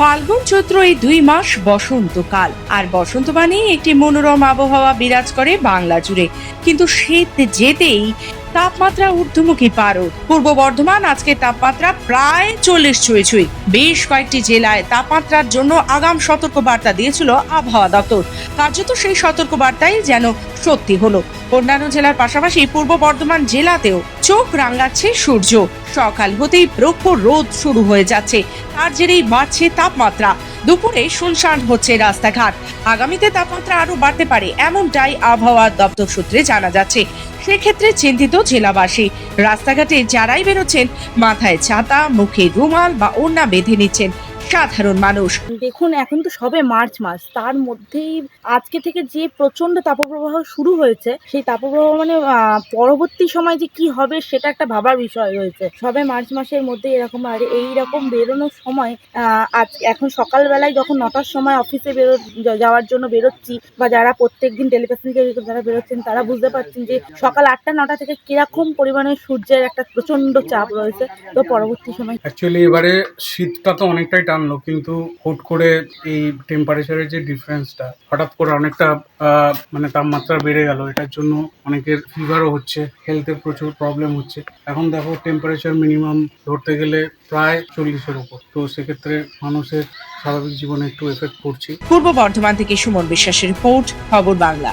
ফাল্গুন চৈত্র এই দুই মাস বসন্তকাল। আর বসন্ত মানেই একটি মনোরম আবহাওয়া বিরাজ করে বাংলা জুড়ে। কিন্তু শীত যেতেই তাপমাত্রা ঊর্ধ্বমুখী পারদ পূর্ব বর্ধমান আজকে তাপমাত্রা প্রায় চল্লিশ ছুঁই ছুঁই। বেশ কয়েকটি জেলায় তাপমাত্রার জন্য আগাম সতর্ক বার্তা দিয়েছিল আবহাওয়া দপ্তর। কার্যত সেই সতর্ক বার্তাই যেন সত্যি হলো। অন্যান্য জেলার পাশাপাশি পূর্ব বর্ধমান জেলাতেও চোখ রাঙাচ্ছে সূর্য। সকাল হতেই প্রখর রোদ শুরু হয়ে যাচ্ছে। তার জেরেই বাড়ছে তাপমাত্রা। দুপুরে শুনশান হচ্ছে রাস্তাঘাট। আগামীতে তাপমাত্রা আরও বাড়তে পারে, এমনটাই আবহাওয়া দপ্তর সূত্রে জানা যাচ্ছে। সেক্ষেত্রে চিন্তিত জেলাবাসী, রাস্তাঘাটে যারাই বেরোচ্ছেন, মাথায় ছাতা, মুখে রুমাল বা ওড়না বেঁধে নিচ্ছেন। সাধারণ মানুষ। দেখুন এখন তো সবে মার্চ মাস। তার মধ্যেই আজকে থেকে যে প্রচণ্ড তাপপ্রবাহ শুরু হয়েছে সেই তাপপ্রবাহ মানে পরবর্তী সময় যে কি হবে সেটা একটা ভাবার বিষয় রয়েছে সবে মার্চ মাসের মধ্যে এরকম আর এই রকম বেরোনোর সময় আজ এখন সকালবেলায় যখন নটার সময় অফিসে বেরো যাওয়ার জন্য বেরোচ্ছি বা যারা প্রত্যেক দিন টেলিপ্যাসেঞ্জার যারা বেরোচ্ছেন তারা বুঝতে পারছেন যে সকাল আটটা নটা থেকে কীরকম পরিমাণে সূর্যের একটা প্রচণ্ড চাপ রয়েছে। তো পরবর্তী সময় অ্যাকচুয়ালি এবারে শীতটা তো অনেকটাই টানলো কিন্তু হুট করে এই টেম্পারেচারের যে ডিফারেন্সটা হঠাৎ করে অনেকটা মানে তাপমাত্রা বেড়ে গেল। এটার জন্য অনেকের ফিভারও হচ্ছে হেলথের প্রচুর প্রবলেম হচ্ছে। এখন দেখো টেম্পারেচার মিনিমাম ধরতে গেলে প্রায় চল্লিশের উপর। তো সেক্ষেত্রে মানুষের স্বাভাবিক জীবনে একটু এফেক্ট করছে পূর্ব বর্ধমান থেকে সুমন বিশ্বাসের রিপোর্ট, খবর বাংলা।